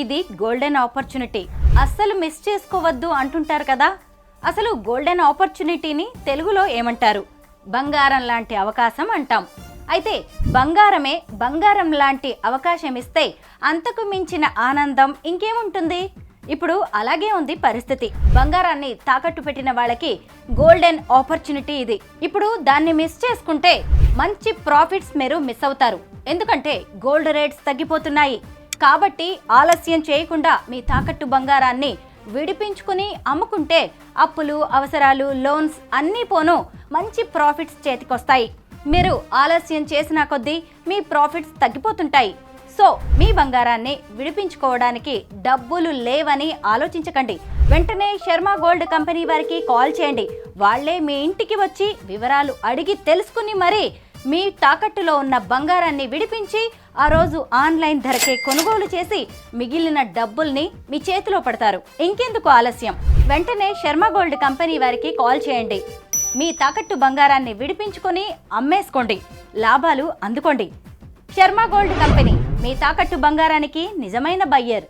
ఇది golden opportunity అస్సలు miss చేసుకోవద్దు అంటుంటారు కదా? అసలు గోల్డెన్ ఆపర్చునిటీని తెలుగులో ఏమంటారు? బంగారం లాంటి అవకాశం అంటాం. అయితే బంగారమే బంగారం లాంటి అవకాశం ఇస్తే అంతకు మించిన ఆనందం ఇంకేముంటుంది? ఇప్పుడు అలాగే ఉంది పరిస్థితి. బంగారాన్ని తాకట్టు పెట్టిన వాళ్ళకి గోల్డెన్ ఆపర్చునిటీ ఇది. ఇప్పుడు దాన్ని మిస్ చేసుకుంటే మంచి ప్రాఫిట్స్ మీరు మిస్ అవుతారు. ఎందుకంటే గోల్డ్ రేట్స్ తగ్గిపోతున్నాయి. కాబట్టి ఆలస్యం చేయకుండా మీ తాకట్టు బంగారాన్ని విడిపించుకుని అమ్ముకుంటే అప్పులు అవసరాలు లోన్స్ అన్నీ పోను మంచి ప్రాఫిట్స్ చేతికొస్తాయి. మీరు ఆలస్యం చేసిన కొద్దీ మీ ప్రాఫిట్స్ తగ్గిపోతుంటాయి. సో మీ బంగారాన్ని విడిపించుకోవడానికి డబ్బులు లేవని ఆలోచించకండి. వెంటనే శర్మ గోల్డ్ కంపెనీ వారికి కాల్ చేయండి. వాళ్ళే మీ ఇంటికి వచ్చి వివరాలు అడిగి తెలుసుకుని మరీ మీ తాకట్టులో ఉన్న బంగారాన్ని విడిపించి ఆ రోజు ఆన్లైన్ ధరకే కొనుగోలు చేసి మిగిలిన డబ్బుల్ని మీ చేతిలో పడతారు. ఇంకెందుకు ఆలస్యం? వెంటనే శర్మ గోల్డ్ కంపెనీ వారికి కాల్ చేయండి. మీ తాకట్టు బంగారాన్ని విడిపించుకొని అమ్మేసుకోండి. లాభాలు అందుకోండి. శర్మ గోల్డ్ కంపెనీ మీ తాకట్టు బంగారానికి నిజమైన బయ్యర్.